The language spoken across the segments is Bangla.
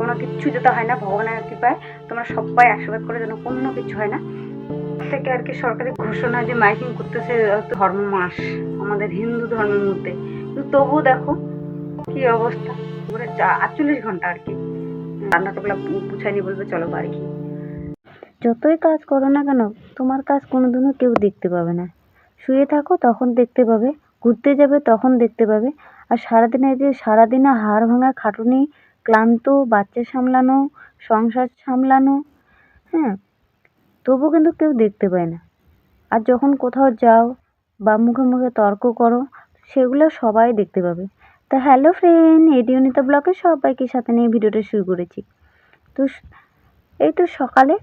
কোনো কিচ্ছু যেতে হয় না, ভগবানের কৃপায় তোমরা সবাই আশীর্বাদ করে যেন কোনো কিছু হয় না। থেকে আর কি সরকারি ঘোষণা যে মাইকিং করতেছে ধর্ম মাস, আমাদের হিন্দু ধর্মের মধ্যে। কিন্তু তবুও দেখো কি অবস্থা। পুরো আটচল্লিশ ঘণ্টা আর কি। রান্না টাবলা গুছাইনি বলবে, চলো বাড়ি যতই কাজ করো না কেন, তোমার কাজ কোনোদিনও কেউ দেখতে পাবে না। শুয়ে থাকো, তখন দেখতে পাবে। ঘুরতে যাবে, তখন দেখতে পাবে। আর সারাদিনে যে সারাদিনে হাড় ভাঙা খাটুনি ক্লান্ত, বাচ্চা সামলানো, সংসার সামলানো হ্যাঁ তবু কিন্তু কেউ দেখতে পায় না। আর যখন কোথাও যাও বা মুখে মুখে তর্ক করো, সেগুলো সবাই দেখতে পাবে। তা হ্যালো ফ্রেন্ড এডিওনিতা ব্লকে সবাইকে সাথে নিয়ে ভিডিওটা শুরু করেছি। তো এই তো সকালে,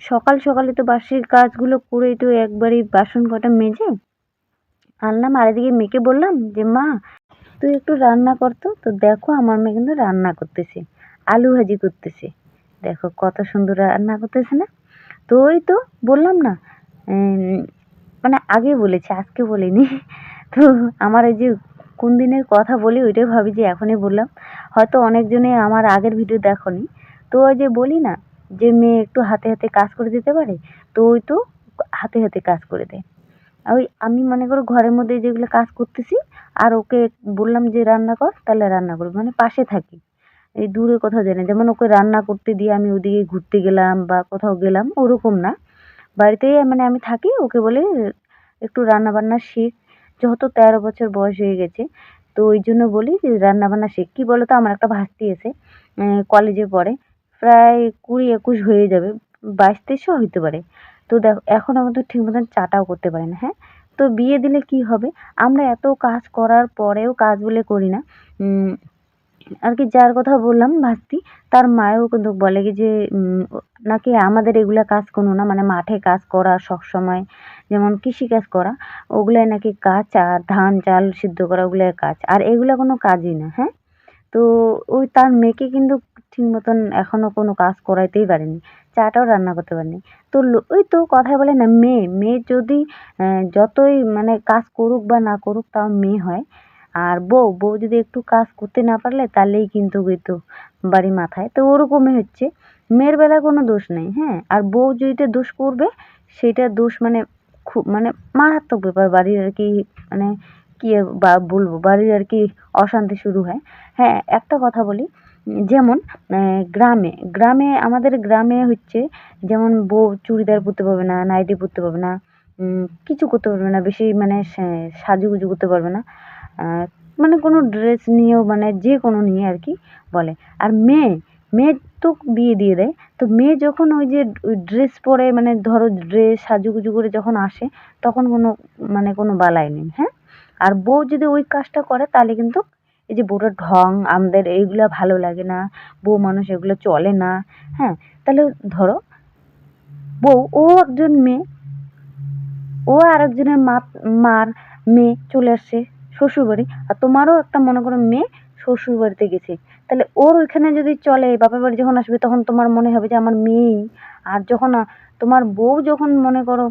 সকাল সকালে তো বাসির কাজগুলো করে তো একবারই বাসন কটা মেজে আনলাম। আর এদিকে মেয়েকে বললাম যে, মা তুই একটু রান্না করতো তো। দেখো আমার মেয়ে কিন্তু রান্না করতেছে, আলু ভাজি করতেছে। দেখো কত সুন্দর রান্না করতেছে না? তো ওই তো বললাম না মানে আগে বলেছি, আজকে বলিনি। তো আমার এই যে কোন দিনের কথা বলি ওইটাই ভাবি যে এখনই বললাম। হয়তো অনেকজনে আমার আগের ভিডিও দেখনি। তো ওই যে বলি না যে মেয়ে একটু হাতে হাতে কাজ করে দিতে পারে, তো ওই তো হাতে হাতে কাজ করে দেয়। ওই আমি মনে করো ঘরের মধ্যে যেগুলো কাজ করতেছি, আর ওকে বললাম যে রান্না কর, তাহলে রান্না করবে। মানে পাশে থাকি। এই দূরে কোথাও যাই না। যেমন ওকে রান্না করতে দিয়ে আমি ওদিকে ঘুরতে গেলাম বা কোথাও গেলাম, ওরকম না। বাড়িতেই মানে আমি থাকি, ওকে বলে একটু রান্না বান্না শিখ। যেহেতু তেরো বছর বয়স হয়ে গেছে, তো ওই জন্য বলি যে রান্না বান্না শিখ। কী বলো তো আমার একটা ভাস্তি আছে। কলেজে পড়ে। প্রায় কুড়ি একুশ হয়ে যাবে। বাইশ তেইশও হইতে পারে। তো দেখো, এখন আমাদের ঠিক মতন চাটাও করতে পারে না হ্যাঁ? তো বিয়ে দিলে কি হবে? আমরা এত কাজ করার পরেও কাজ বলে করি না। আর কি যার কথা বললাম ভাস্তি, তার মায়েও কিন্তু বলে কি যে নাকি আমাদের এগুলা কাজ কোনো না মানে মাঠে কাজ করা সবসময়, যেমন কৃষিকাজ করা, ওগুলাই নাকি কাজ আর ধান, চাল সিদ্ধ করা ওগুলাই কাজ, আর এগুলা কোনো কাজই না হ্যাঁ? তো ওই তার মেয়েকে কিন্তু ঠিক মতন এখনও কোনো কাজ করাইতেই পারেনি, চাটাও রান্না করতে পারেনি। তো ওই তো কথায় বলে না, মেয়ে মেয়ে যদি যতই মানে কাজ করুক বা না করুক তাও মেয়ে হয়। আর বউ বউ যদি একটু কাজ করতে না পারলে তাহলেই কিন্তু তো বাড়ি মাথায়। তো ওরকমই হচ্ছে, মেয়ের বেলায় কোনো দোষ নেই হ্যাঁ? আর বউ যেটা দোষ করবে, সেটা দোষ মানে খুব মানে মারাত্মক ব্যাপার, বাড়ির আর কি মানে কি বা বলব, বাড়ির আর কি অশান্তি শুরু হয়। হ্যাঁ একটা কথা বলি যেমন গ্রামে গ্রামে, আমাদের গ্রামে হচ্ছে যেমন বউ চুড়িদার পরতে পারবে না, নাইটি পরতে পারবে না কিছু করতে পারবে না, বেশি মানে সাজুগুজু করতে পারবে না মানে কোনো ড্রেস নিয়েও মানে যে কোনো নিয়ে আর কি বলে। আর মেয়ে মেয়ে তো বিয়ে দিয়ে দেয়, তো মেয়ে যখন ওই যে ড্রেস পরে মানে ধরো ড্রেস সাজুগুজু করে যখন আসে, তখন কোনো মানে কোনো বালাই নেই হ্যাঁ? আর বউ যদি ওই কাজটা করে, তাহলে কিন্তু এই যে বউটার ঢং, আমাদের এইগুলা ভালো লাগে না, বউ মানুষ এগুলো চলে না হ্যাঁ? তাহলে ধরো, বউ, ও একজন মেয়ে, ও আরেকজনের মা মার মেয়ে চলে আসছে, শ্বশুরবাড়ি, আর তোমারও একটা মনে করো মেয়ে শ্বশুর বাড়িতে গেছে, তাহলে ওর ওইখানে যদি চলে, বাপের বাড়ি যখন আসবে, তখন তোমার মনে হবে যে আমার মেয়েই, আর যখন, তোমার বউ যখন মনে করো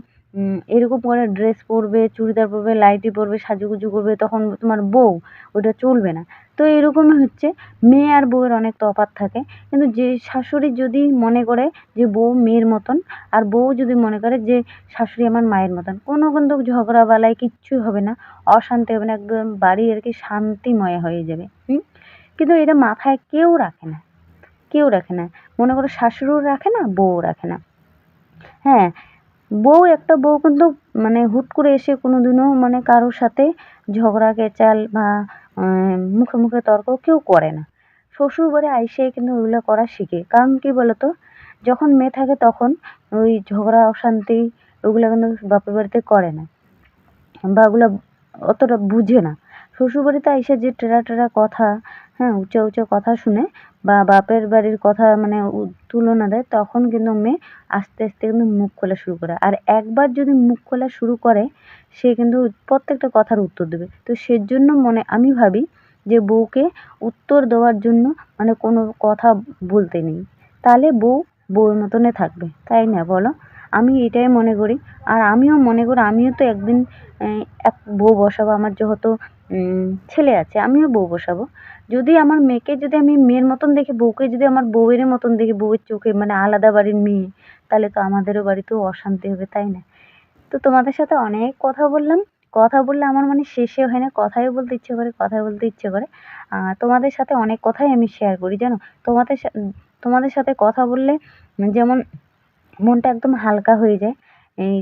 এরকম করে ড্রেস পরবে, চুড়িদার পরবে লাইটি পরবে, সাজুগুজু করবে, তখন তোমার বউ ওটা চলবে না। তো এরকমই হচ্ছে, মেয়ে আর বউয়ের অনেক তফাৎ থাকে। কিন্তু যে শাশুড়ি যদি মনে করে যে বউ মেয়ের মতন, আর বউ যদি মনে করে যে শাশুড়ি আমার মায়ের মতন, কোনো কিন্তু ঝগড়া বালাই কিচ্ছুই হবে না, অশান্তি হবে না, একদম বাড়ি আর কি শান্তিময় হয়ে যাবে। হুম? কিন্তু এটা মাথায় কেউ রাখে না, কেউ রাখে না। মনে করো শাশুড়িও রাখে না, বউও রাখে না। হ্যাঁ বউ, একটা বউ কিন্তু মানে হুট করে এসে কোনো দিনও মানে কারোর সাথে ঝগড়া, কেচাল বা মুখে মুখে তর্ক কেউ করে না। শ্বশুর বাড়ি আইসে কিন্তু ওইগুলো করা শিখে। কারণ কি বলতো? যখন মেয়ে থাকে তখন ওই ঝগড়া, অশান্তি ওগুলো কিন্তু বাপের বাড়িতে করে না বা ওগুলো অতটা বুঝে না। শ্বশুরবাড়িতে আইসা যে টেরা টেরা কথা হ্যাঁ উঁচা উঁচা কথা শুনে বা বাপের বাড়ির কথা মানে তুলনা দেয়, তখন কিন্তু মেয়ে আস্তে আস্তে কিন্তু মুখ খোলা শুরু করে। আর একবার যদি মুখ খোলা শুরু করে, সে কিন্তু প্রত্যেকটা কথার উত্তর দেবে। তো সেজন্য মনে, আমি ভাবি যে বউকে উত্তর দেওয়ার জন্য মানে কোনো কথা বলতে নেই। তাহলে বউ বউয়ের মতনে থাকবে, তাই না বলো? আমি এটাই মনে করি। আর আমিও মনে করি, আমিও তো একদিন এক বউ বসাবো, আমার যেহেতু ছেলে আছে, আমিও বউ বসাবো। যদি আমার মেয়েকে যদি আমি মেয়ের মতন দেখি, বউকে যদি আমার বউয়ের মতন দেখি, বউয়ের চোখে মানে আলাদা বাড়ির মেয়ে, তাহলে তো আমাদেরও বাড়িতেও অশান্তি হবে, তাই না? তো তোমাদের সাথে অনেক কথা বললাম। কথা বললে আমার মানে শেষে হয় না, কথাই বলতে ইচ্ছে করে, কথাই বলতে ইচ্ছে করে। তোমাদের সাথে অনেক কথাই আমি শেয়ার করি, জানো? তোমাদের তোমাদের সাথে কথা বললে যেমন মনটা একদম হালকা হয়ে যায়, এই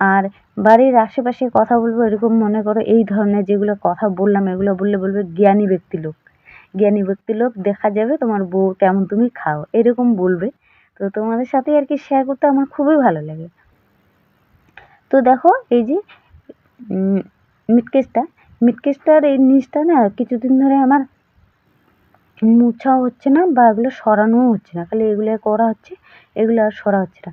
আর বাড়ির আশেপাশে কথা বলব এরকম মনে করো এই ধরনের যেগুলো কথা বললাম, এগুলো বললে বলবে জ্ঞানী ব্যক্তি লোক। জ্ঞানী ব্যক্তি লোক দেখা যাবে তোমার বউ কেমন, তুমি খাও, এরকম বলবে। তো তোমাদের সাথে আর কি শেয়ার করতে আমার খুবই ভালো লাগে। তো দেখো এই যে মিটকেসটা মিটকেসটার এই নিচটা না কিছুদিন ধরে আমার মোছাও হচ্ছে না বা এগুলো সরানোও হচ্ছে না। খালি এগুলো করা হচ্ছে, এগুলো আর সরা হচ্ছে না।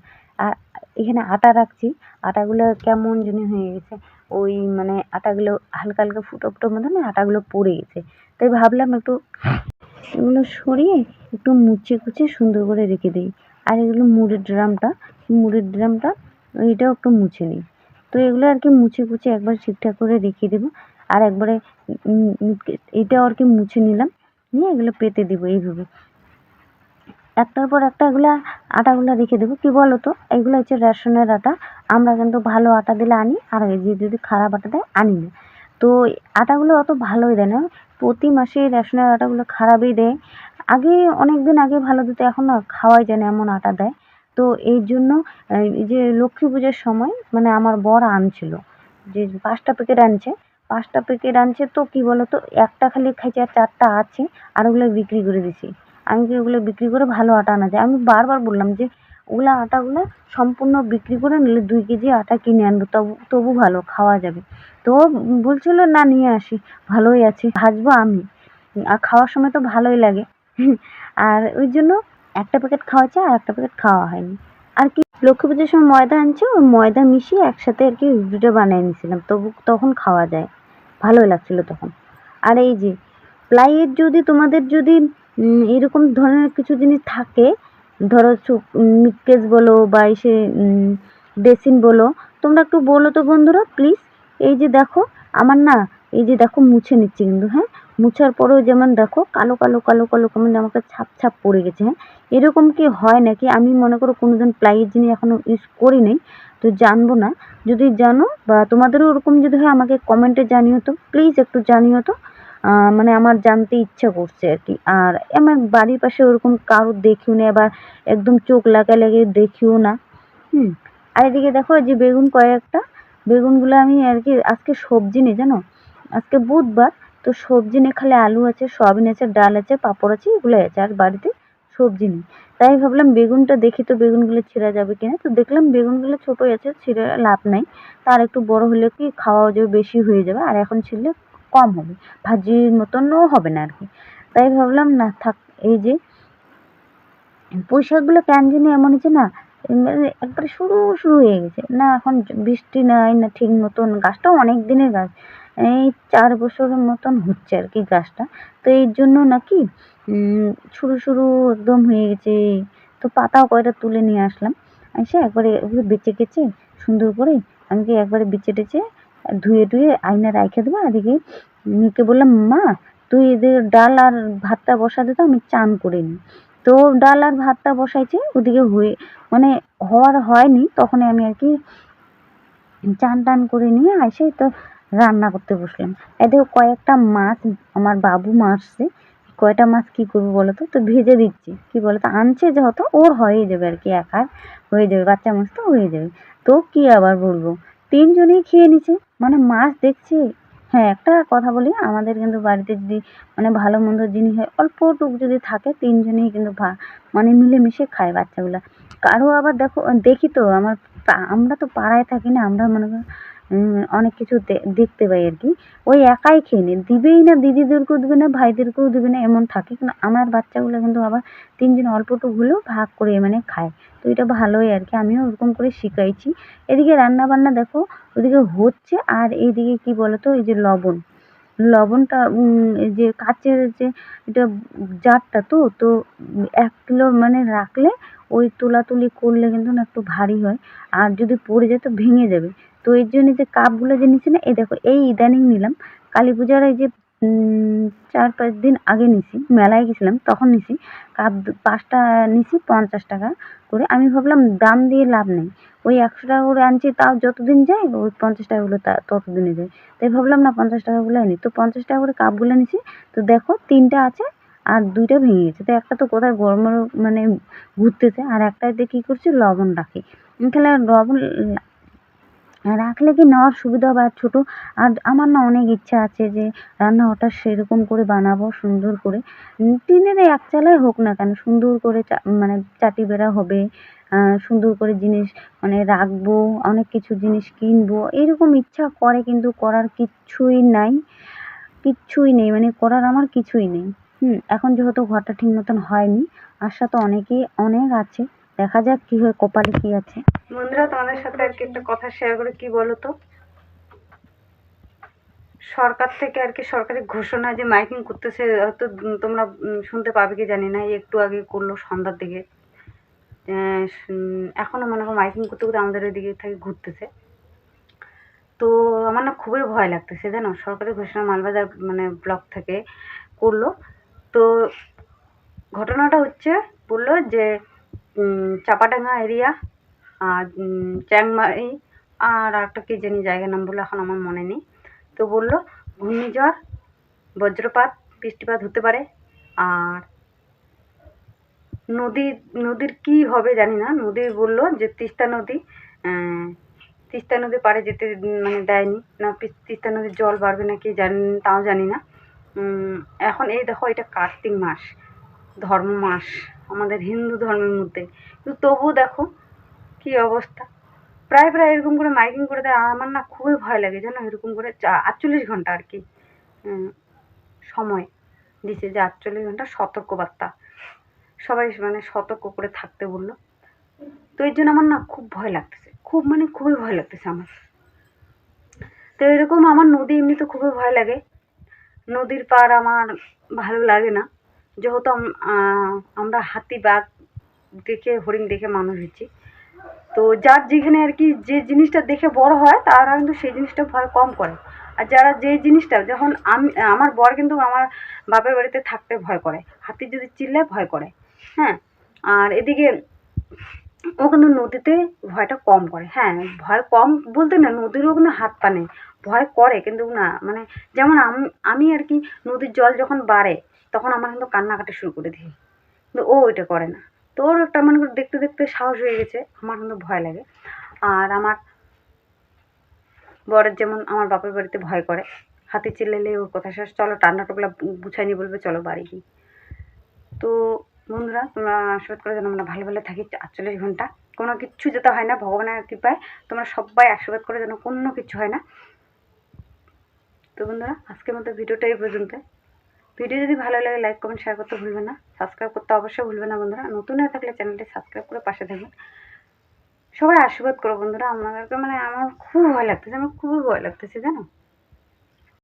এখানে আটা রাখছি। আটাগুলো কেমন জানি হয়ে গেছে। ওই মানে আটাগুলো হালকা হালকা ফুটো ফুটো মতো না আটাগুলো পড়ে গেছে। তাই ভাবলাম একটু এগুলো সরিয়ে একটু মুছে কুচে সুন্দর করে রেখে দিই। আর এগুলো মুড়ের ড্রামটা মুড়ের ড্রামটা এইটাও একটু মুছে নিই। তো এগুলো আর কি মুছে কুচে একবার ঠিকঠাক করে রেখে দেবো। আর একবারে এটাও আর কি মুছে নিলাম। নিয়ে এগুলো পেতে দেবো এইভাবে। একটার পর একটা এগুলা আটাগুলো রেখে দেবো। কি বলো তো এগুলো হচ্ছে রেশনের আটা। আমরা কিন্তু ভালো আটা দিলে আনি, আর যে যদি খারাপ আটা দেয়, আনি না। তো আটাগুলো অত ভালোই দেয় না। প্রতি মাসে রেশনের আটাগুলো খারাপই দেয়। আগে অনেক দিন আগে ভালো দিত, এখন না খাওয়াই যায় না এমন আটা দেয়। তো এই জন্য, এই যে লক্ষ্মী পুজোর সময় মানে আমার বর আনছিল, যে পাঁচটা প্যাকেট আনছে। পাঁচটা প্যাকেট আনছে তো কি বলো তো একটা খালি খাইছে, আর চারটা আছে, আর ওগুলো বিক্রি করে দিছি। আমি কি ওগুলো বিক্রি করে ভালো আটা আনা যায়। আমি বারবার বললাম যে, ওগুলো আটাগুলো সম্পূর্ণ বিক্রি করে নিলে দুই কেজি আটা কিনে আনব, তবু তবু ভালো, খাওয়া যাবে। তো বলছিল, না, নিয়ে আসি, ভালোই আছে, ভাজবো আমি। আর খাওয়ার সময় তো ভালোই লাগে। আর ওই জন্য একটা প্যাকেট খাওয়া খাওয়াচ্ছে আর একটা প্যাকেট খাওয়া হয়নি। আর কি, লক্ষ্মী পুজোর সময় ময়দা আনছে, ওই ময়দা মিশিয়ে একসাথে আর কি রুটিটা বানিয়ে নিয়েছিলাম। তবু তখন খাওয়া যায়, ভালোই লাগছিল তখন। আর এই যে, প্লাইয়ের যদি, তোমাদের যদি এরকম ধরনের কিছু জিনিস থাকে। ধরো মিটকেস বলো বা এসে বেসিন বলো। তোমরা একটু বলো তো বন্ধুরা প্লিজ এই যে দেখো, আমার না, এই যে দেখো মুছে নিচ্ছি কিন্তু হ্যাঁ? মুছার পরেও যেমন দেখো, কালো কালো কালো কালো কেমন আমাকে ছাপ ছাপ পড়ে গেছে হ্যাঁ? এরকম কি হয় নাকি? আমি মনে করো কোনোদিন প্লাইয়ের জিনিস এখনও ইউজ করি নাই, তো জানব না। যদি জানো বা তোমাদেরও ওরকম যদি হয়, আমাকে কমেন্টে জানিও তো প্লিজ একটু জানিও তো। মানে আমার জানতে ইচ্ছা করছে আর কি। আর আমার বাড়ির পাশে ওরকম কারোর দেখিও না, আবার একদম চোখ লাগা লেগে দেখিও না। হুম, আর এদিকে দেখো যে বেগুন কয়েকটা, বেগুনগুলো আমি আর কি আজকে সবজি নেই জানো? আজকে বুধবার, তো সবজি নেই, খালি আলু আছে, সয়াবিন আছে, ডাল আছে, পাঁপড় আছে এগুলো আছে, আর বাড়িতে সবজি নেই। তাই ভাবলাম বেগুনটা দেখি তো বেগুনগুলো ছিঁড়া যাবে কিনা। তো দেখলাম বেগুনগুলো ছোটোই আছে, ছিঁড়ে লাভ নাই। তার একটু বড় হলে কি খাওয়াও যাবে বেশি হয়ে যাবে, আর এখন ছিঁড়লে কম হবে, ভাজির মতনও হবে না আর কি। তাই ভাবলাম, না থাক, এই যে পুঁই শাকগুলো কেন এমন হচ্ছে না মানে একবারে শুরু শুরু হয়ে গেছে। না, এখন বৃষ্টি নাই, না ঠিক মতন, গাছটাও অনেক দিনের গাছ, এই চার বছরের মতন হচ্ছে আর কি গাছটা। তো এই জন্য নাকি শুরু শুরু একদম হয়ে গেছে। তো পাতাও কয়টা তুলে নিয়ে আসলাম। এসে একবারে বেঁচে গেছে সুন্দর করে আমি কি একবারে বেঁচে টেচে ধুয়ে টুয়ে আয়না রাখে দেবো, এদিকে মেয়েকে বললাম, মা, তুই এদের ডাল আর ভাতটা বসা তো আমি চান করে নিই। তো ডাল আর ভাতটা বসাইছে, ওদিকে হয়ে মানে হওয়ার হয়নি তখন আমি আর কি চান টান করে নিয়ে এসে তো রান্না করতে বসলাম। এই দেখো কয়েকটা মাছ আমার বাবু মারছে, কয়টা মাছ কি করব বলো তো তো ভেজে দিচ্ছি, কি বলো তো আনছে যেহেতু ওর হয়ে যাবে আর কি একার হয়ে যাবে, বাচ্চা মাছ তো হয়ে যাবে। তো কি আবার বলব? তিনজনেই খেয়ে নিছে। মানে মাছ দেখছি। হ্যাঁ একটা কথা বলি, আমাদের কিন্তু বাড়িতে যদি মানে ভালো মন্দ জিনিস হয় অল্প টুক যদি থাকে, তিনজনেই কিন্তু ভা- মানে মিলেমিশে খায় বাচ্চাগুলা। কারও আবার দেখো, দেখি তো, আমার আমরা তো পাড়ায় থাকি না, আমরা মনে করো অনেক কিছু দেখতে পাই আর কি। ওই একাই খেয়ে নে। দিবেই না, দিদিদেরকেও দিবে না, ভাইদেরকেও দিবে না, এমন থাকে। কিন্তু আমার বাচ্চাগুলো কিন্তু আবার তিনজন অল্পটুকু হলেও ভাগ করে মানে খায়। তো এটা ভালোই আর কি। আমিও ওরকম করে শিখাইছি। এদিকে রান্না বান্না দেখো, ওদিকে হচ্ছে আর এইদিকে কি বলতো, এই যে লবণ। লবণটা যে কাচের যে এটা জারটা তো তো এক কিলো মানে রাখলে ওই তোলাতুলি করলে কিন্তু না একটু ভারী হয়। আর যদি পড়ে যায় তো ভেঙে যাবে। তো এর জন্য যে কাপগুলো যে নিচ্ছি না, এই দেখো, এই ইদানিং নিলাম। কালী পূজার এই যে চার পাঁচ দিন আগে নিছি, মেলায় গেছিলাম, তখন নিছি। কাপ পাঁচটা নিছি, পঞ্চাশ টাকা করে। আমি ভাবলাম দাম দিয়ে লাভ নেই। ওই একশো টাকা করে আনছি, তাও যতদিন যায়, ওই পঞ্চাশ টাকাগুলো তা, ততদিনে যায়। তাই ভাবলাম না, পঞ্চাশ টাকাগুলো আনি। তো পঞ্চাশ টাকা করে কাপগুলো নিছি, তো দেখো তিনটা আছে আর দুইটা ভেঙে গেছে। তো একটা তো কোথায় গরমের মানে ঘুরতেছে, আর একটাতে কী করছে, লবণ রাখি। এখানে লবণ রাখলে কি নেওয়ার সুবিধা হবে আর ছোটো? আর আমার না অনেক ইচ্ছা আছে যে রান্নাঘরটা সেরকম করে বানাবো, সুন্দর করে। টিনের এক চালাই হোক না কেন, সুন্দর করে চা- মানে চাটি বেড়া হবে সুন্দর করে জিনিস মানে রাখব, অনেক কিছু জিনিস কিনবো, এরকম ইচ্ছা করে কিন্তু করার কিচ্ছুই নাই। কিচ্ছুই নেই মানে করার আমার কিছুই নেই। হুম, এখন যেহেতু ঘরটা ঠিক মতন হয়নি, আশা তো অনেকেই, অনেক আছে। দেখা যাক কি হয় কপালে কি আছে। বন্ধুরা তোমাদের সাথে আর কি একটা কথা শেয়ার করে কি বলো তো সরকার থেকে আর কি সরকারি ঘোষণা যে মাইকিং করতেছে হয়তো তোমরা শুনতে পাবে কি জানি না একটু আগে করল সন্ধ্যার দিকে। আহ, উম, এখনও মনে হয় মাইকিং করতে করতে আমাদের এদিকে থেকে ঘুরতেছে। তো আমার না খুবই ভয় লাগতেছে জানো? সরকারি ঘোষণা মালবাজার মানে ব্লক থেকে করল। তো ঘটনাটা হচ্ছে বলল যে চাপাডাঙ্গা এরিয়া, আর চ্যাংমারি আর একটা কি জানি জায়গার নাম বলল এখন আমার মনে নেই। তো বলল, ঘূর্ণিঝড়, বজ্রপাত, বৃষ্টিপাত হতে পারে, আর নদী, নদীর কি হবে জানি না। নদী বলল যে তিস্তা নদী তিস্তা নদী পাড়ে যেতে মানে দেয়নি, না তিস্তা নদীর জল বাড়বে নাকি জানি, তাও জানি না। এখন এই দেখো, এটা কার্তিক মাস। ধর্ম মাস, আমাদের হিন্দু ধর্মের মধ্যে। কিন্তু তবুও দেখো কি অবস্থা। প্রায় প্রায় এরকম করে মাইকিং করে দেয় আমার না খুবই ভয় লাগে, জানো? এরকম করে আটচল্লিশ ঘণ্টা আর কি সময় দিছে যে আটচল্লিশ ঘণ্টা সতর্কবার্তা। সবাই মানে সতর্ক করে থাকতে বলল। তো এর জন্য আমার না খুব ভয় লাগতেছে, খুব মানে খুবই ভয় লাগতেছে আমার। তো এরকম আমার নদী এমনিতে খুবই ভয় লাগে। নদীর পার আমার ভালো লাগে না। যেহেতু আমরা হাতি বাঘ দেখে, হরিণ দেখে মানুষ হয়েছি তো যার যেখানে আর কি যে জিনিসটা দেখে বড় হয়, তারা কিন্তু সেই জিনিসটা ভয় কম করে। আর যারা যে জিনিসটা, যখন আমি, আমার বর কিন্তু আমার বাপের বাড়িতে থাকতে ভয় করে। হাতি যদি চিল্লায়, ভয় করে। হ্যাঁ আর এদিকে ও কিন্তু নদীতে ভয়টা কম করে। হ্যাঁ ভয় কম বলতে না, নদীরও কিন্তু হাত পা নেই। ভয় করে, কিন্তু না মানে যেমন আমি আমি আর কি নদীর জল যখন বাড়ে তখন আমার কিন্তু কান্নাকাটি শুরু করে দিই। কিন্তু ও ওইটা করে না। তো ওর একটা মানে দেখতে দেখতে সাহস হয়ে গেছে, আমার কিন্তু ভয় লাগে। আর আমার বরের যেমন আমার বাপের বাড়িতে ভয় করে, হাতি চিল্লালে ওর কথা শেষ, চলো টান্না টোপলা গুছাই নিয়ে বলবে, চলো বাড়ি গিয়ে। তো বন্ধুরা, তোমরা আশীর্বাদ করে যেন আমরা ভালো ভালো থাকি, আটচল্লিশ ঘণ্টা। কোনো কিচ্ছু যেতে হয় না, ভগবানের কৃপায়। তোমরা সবাই আশীর্বাদ করে যেন কোনো কিছু হয় না। তো বন্ধুরা, আজকের মতো ভিডিওটা এই পর্যন্ত ভিডিও যদি ভালো লাগে লাইক কমেন্ট শেয়ার করতে ভুলবেন না। সাবস্ক্রাইব করতে অবশ্যই ভুলবেন না বন্ধুরা। নতুন হয়ে থাকলে চ্যানেলটি সাবস্ক্রাইব করে পাশে থাকবেন সবাই আশীর্বাদ করো বন্ধুরা। আমাদেরকে মানে আমার খুব ভয় লাগতেছে, আমার খুবই ভয় লাগতেছে, জানো?